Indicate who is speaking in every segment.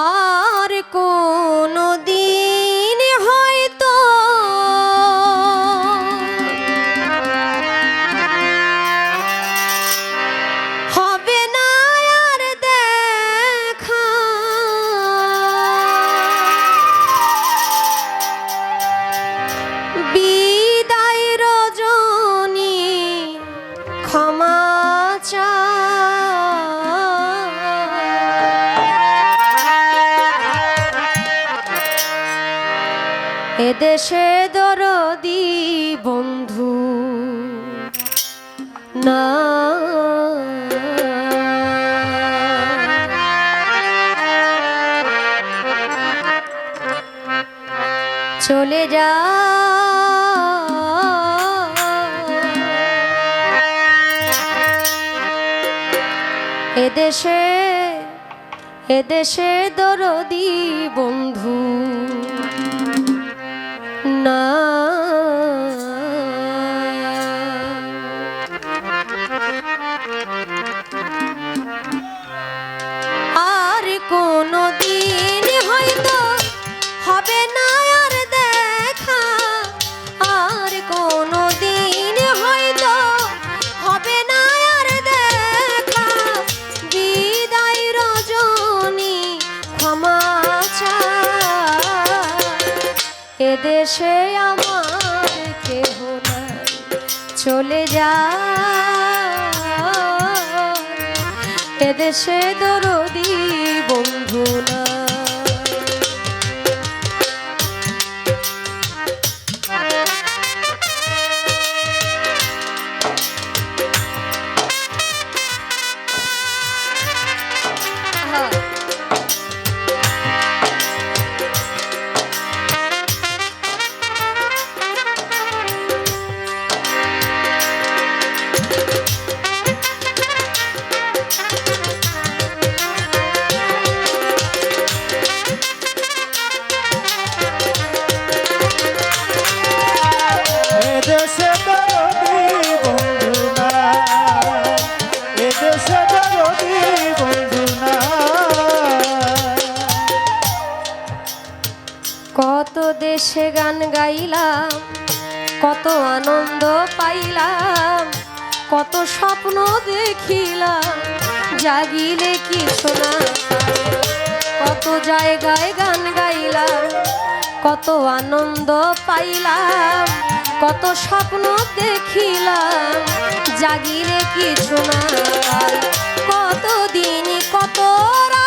Speaker 1: আর কোনো দিন এদেশে দরদি বন্ধু না। চলে যা। এদেশে এদেশে দরদি বন্ধু। না এদেশে আমার কেহ নাই। চলে যা এদেশে দরদি বন্ধু না কত আনন্দ পাইলাম, কত স্বপ্ন দেখিলাম, জাগিলে কি না কত জায়গায় গান গাইলাম, কত আনন্দ পাইলাম, কত স্বপ্ন দেখিলাম, জাগিলে কিছু না পাই। কত দিন কত রাত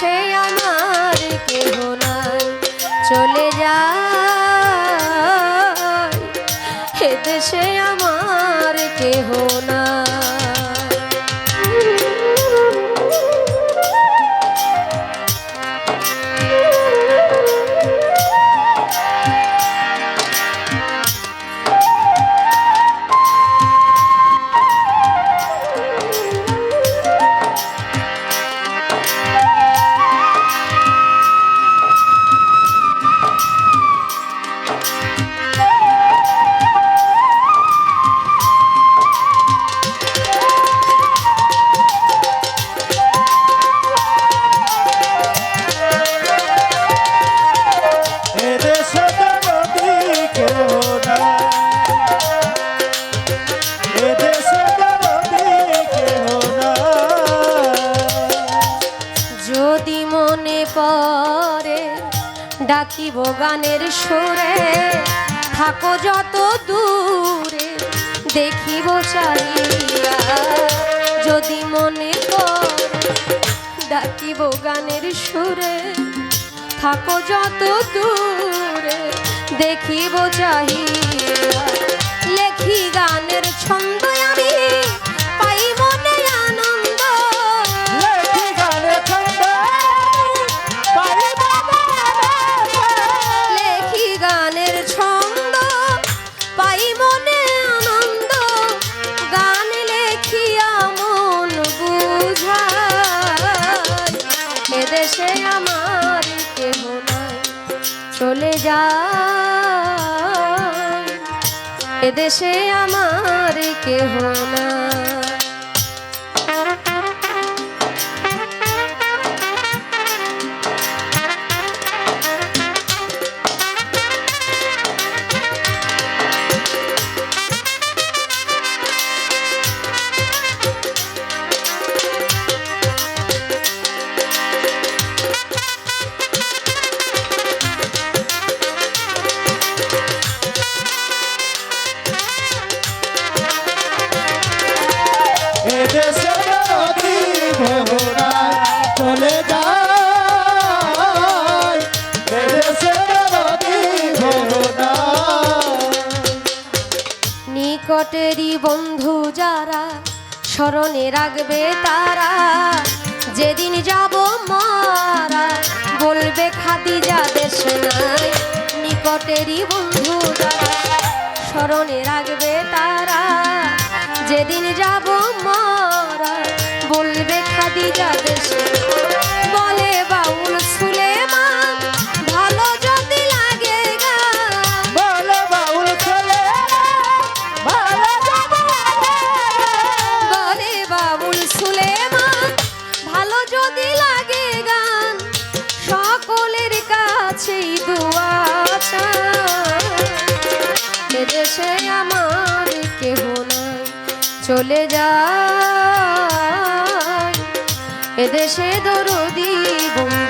Speaker 1: এদেশে আমার কেহ নাই। চলে যায়। এদেশে মনে পড়ে। ডাকিব গানের সুরে, থাকো যত দূরে, দেখিব চাহিয়া। যদি মনে পড়ে, ডাকিব গানের সুরে, থাকো যত দূরে, দেখিব চাহিয়া। লেখি গানের ছন্দ আমি এদেশে আমার কেহ নাই। চলে যায়। এদেশে আমার কেহ নাই। নিকটেরই বন্ধু যারা স্মরণে রাখবে তারা, যেদিন যাব মারা, বলবে খাদিজা দেশে নাই। নিকটেরই বন্ধু যারা স্মরণে রাখবে তারা, যেদিন যাব খাদিজা দেশে আমার কেহ নাই চলে যায় এদেশে দরদি বন্ধু